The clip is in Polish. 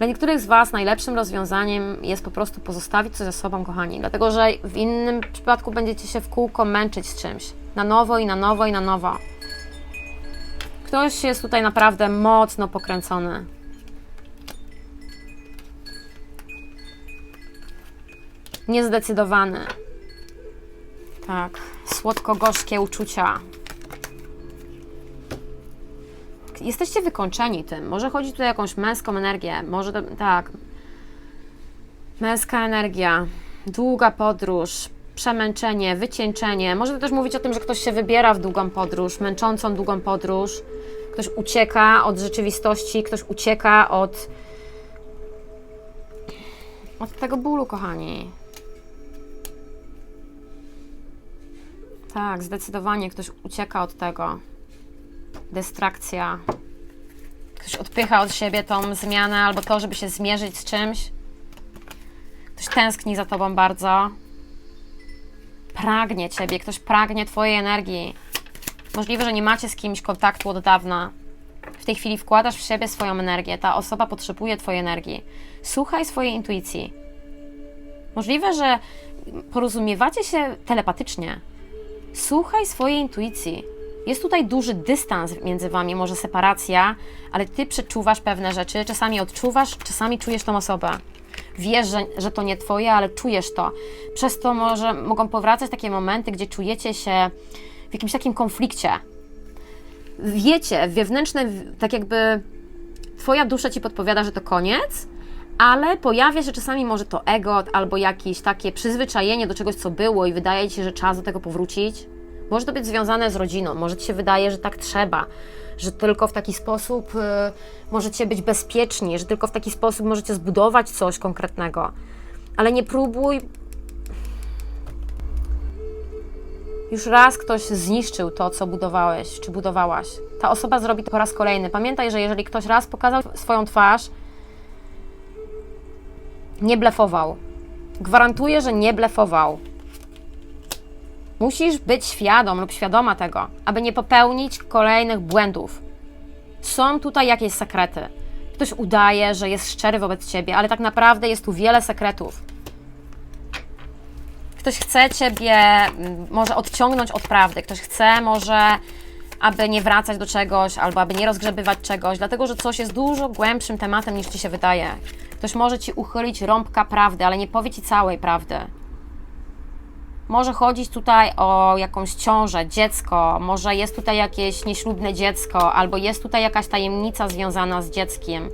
Dla niektórych z Was najlepszym rozwiązaniem jest po prostu pozostawić coś za sobą, kochani, dlatego że w innym przypadku będziecie się w kółko męczyć z czymś. Na nowo i na nowo i na nowo. Ktoś jest tutaj naprawdę mocno pokręcony. Niezdecydowany. Tak, słodko-gorzkie uczucia. Jesteście wykończeni tym. Może chodzi tutaj o jakąś męską energię. Może to, tak. Męska energia, długa podróż, przemęczenie, wycieńczenie. Może to też mówić o tym, że ktoś się wybiera w długą podróż, męczącą długą podróż. Ktoś ucieka od rzeczywistości, ktoś ucieka od. od tego bólu, kochani. Tak, zdecydowanie ktoś ucieka od tego. Dystrakcja. Ktoś odpycha od siebie tą zmianę albo to, żeby się zmierzyć z czymś. Ktoś tęskni za tobą bardzo. Pragnie ciebie, ktoś pragnie twojej energii. Możliwe, że nie macie z kimś kontaktu od dawna. W tej chwili wkładasz w siebie swoją energię. Ta osoba potrzebuje twojej energii. Słuchaj swojej intuicji. Możliwe, że porozumiewacie się telepatycznie. Słuchaj swojej intuicji. Jest tutaj duży dystans między wami, może separacja, ale ty przeczuwasz pewne rzeczy, czasami odczuwasz, czasami czujesz tą osobę. Wiesz, że, że to nie twoje, ale czujesz to. Przez to może mogą powracać takie momenty, gdzie czujecie się w jakimś takim konflikcie. Wiecie, wewnętrzne, tak jakby twoja dusza ci podpowiada, że to koniec, ale pojawia się czasami może to ego albo jakieś takie przyzwyczajenie do czegoś, co było i wydaje ci się, że czas do tego powrócić. Może to być związane z rodziną, może ci się wydaje, że tak trzeba, że tylko w taki sposób y, możecie być bezpieczni, że tylko w taki sposób możecie zbudować coś konkretnego. Ale nie próbuj. Już raz ktoś zniszczył to, co budowałeś, czy budowałaś. Ta osoba zrobi to po raz kolejny. Pamiętaj, że jeżeli ktoś raz pokazał swoją twarz, nie blefował. Gwarantuję, że nie blefował. Musisz być świadom lub świadoma tego, aby nie popełnić kolejnych błędów. Są tutaj jakieś sekrety. Ktoś udaje, że jest szczery wobec ciebie, ale tak naprawdę jest tu wiele sekretów. Ktoś chce ciebie mm, może odciągnąć od prawdy, ktoś chce może, aby nie wracać do czegoś albo aby nie rozgrzebywać czegoś, dlatego że coś jest dużo głębszym tematem niż ci się wydaje. Ktoś może ci uchylić rąbka prawdy, ale nie powie ci całej prawdy. Może chodzić tutaj o jakąś ciążę, dziecko, może jest tutaj jakieś nieślubne dziecko, albo jest tutaj jakaś tajemnica związana z dzieckiem.